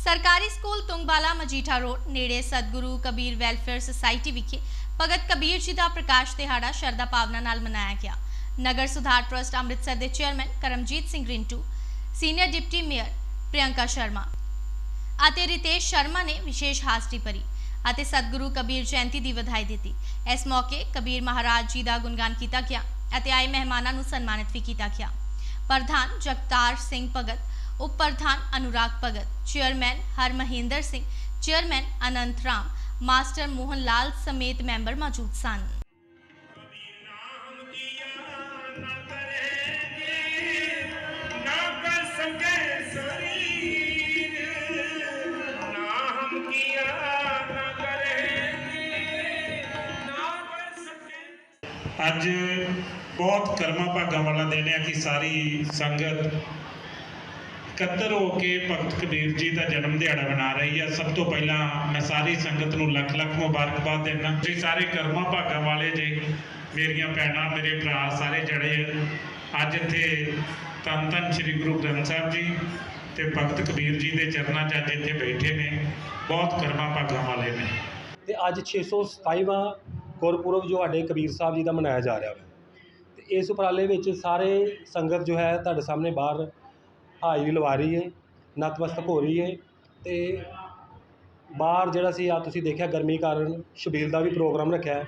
ਸਰਕਾਰੀ school ਤੁੰਗਬਾਲਾ Majitha road ਨੇੜੇ ਸਤਿਗੁਰੂ Kabir welfare society ਵਿਖੇ ਭਗਤ ਕਬੀਰ ਜੀ ਦਾ ਪ੍ਰਕਾਸ਼ ਦਿਹਾੜਾ ਸ਼ਰਧਾ ਭਾਵਨਾ ਨਾਲ ਮਨਾਇਆ ਗਿਆ। ਨਗਰ ਸੁਧਾਰ ਟਰਸਟ ਅੰਮ੍ਰਿਤਸਰ ਦੇ chairman Karamjit Singh Rintu, senior deputy mayor Priyanka Sharma ਅਤੇ ਰਿਤੇਸ਼ ਸ਼ਰਮਾ ਨੇ ਵਿਸ਼ੇਸ਼ ਹਾਜ਼ਰੀ ਭਰੀ ਅਤੇ ਸਤਿਗੁਰੂ ਕਬੀਰ ਜਯੰਤੀ ਦੀ ਵਧਾਈ ਦਿੱਤੀ। ਇਸ ਮੌਕੇ ਕਬੀਰ ਮਹਾਰਾਜ ਜੀ ਦਾ ਗੁਣਗਾਨ ਕੀਤਾ ਗਿਆ ਅਤੇ ਆਏ ਮਹਿਮਾਨਾਂ ਨੂੰ ਸਨਮਾਨਿਤ ਵੀ ਕੀਤਾ ਗਿਆ। ਪ੍ਰਧਾਨ ਜਗਤਾਰ ਸਿੰਘ ਭਗਤ ਉਪ ਪ੍ਰਧਾਨ Anurag Bhagat chairman Harmahinder Singh chairman Anant Ram master Mohan Lal ਸਮੇਤ ਮੈਂਬਰ ਮੌਜੂਦ ਸਨ ਨਾਮ ਕੀਆ ਨਾ ਕਰੇਗੇ ਨਾ ਕਰ ਸਕੇ ਸਰੀਰ ਨਾਮ ਕੀਆ ਨਾ ਕਰੇਗੇ ਨਾ ਕਰ ਸਕੇ ਅੱਜ ਬਹੁਤ ਕਰਮਾਂ ਭਾਗਾਂ ਵਾਲਾ ਦਿਨ ਹੈ ਕਿ ਸਾਰੀ ਸੰਗਤ ਇਕੱਤਰ ਹੋ ਕੇ ਭਗਤ ਕਬੀਰ ਜੀ ਦਾ ਜਨਮ ਦਿਹਾੜਾ ਮਨਾ ਰਹੀ ਆ। ਸਭ ਤੋਂ ਪਹਿਲਾਂ ਮੈਂ ਸਾਰੀ ਸੰਗਤ ਨੂੰ ਲੱਖ ਲੱਖ ਮੁਬਾਰਕਬਾਦ ਦਿੰਦਾ। ਤੁਸੀਂ ਸਾਰੇ ਕਰਮਾਂ ਭਾਗਾਂ ਵਾਲੇ ਜੇ, ਮੇਰੀਆਂ ਭੈਣਾਂ, ਮੇਰੇ ਭਰਾ, ਸਾਰੇ ਜੜੇ ਅੱਜ ਇੱਥੇ ਧੰਨ ਧੰਨ ਸ੍ਰੀ ਗੁਰੂ ਗ੍ਰੰਥ ਸਾਹਿਬ ਜੀ ਤੇ ਭਗਤ ਕਬੀਰ ਜੀ ਦੇ ਚਰਨਾਂ 'ਚ ਅੱਜ ਇੱਥੇ ਬੈਠੇ ਨੇ। ਬਹੁਤ ਕਰਮਾਂ ਭਾਗਾਂ ਵਾਲੇ ਨੇ। ਤੇ ਅੱਜ 627ਵਾਂ ਗੁਰਪੁਰਬ ਜੋ ਸਾਡੇ ਕਬੀਰ ਸਾਹਿਬ ਜੀ ਦਾ ਮਨਾਇਆ ਜਾ ਰਿਹਾ ਹੈ ਤੇ ਇਸ ਉਪਰਾਲੇ ਵਿੱਚ ਸਾਰੇ ਸੰਗਤ ਜੋ ਹੈ ਤੁਹਾਡੇ ਸਾਹਮਣੇ ਬਾਹਰ ਹਾਜ਼ਰੀ ਲਵਾ ਰਹੀ ਹੈ ਨਤਮਸਤਕ ਹੋ ਰਹੀ ਹੈ ਅਤੇ ਬਾਹਰ ਜਿਹੜਾ ਸੀ, ਆਹ ਤੁਸੀਂ ਦੇਖਿਆ ਗਰਮੀ ਕਾਰਨ ਛਬੀਲ ਦਾ ਵੀ ਪ੍ਰੋਗਰਾਮ ਰੱਖਿਆ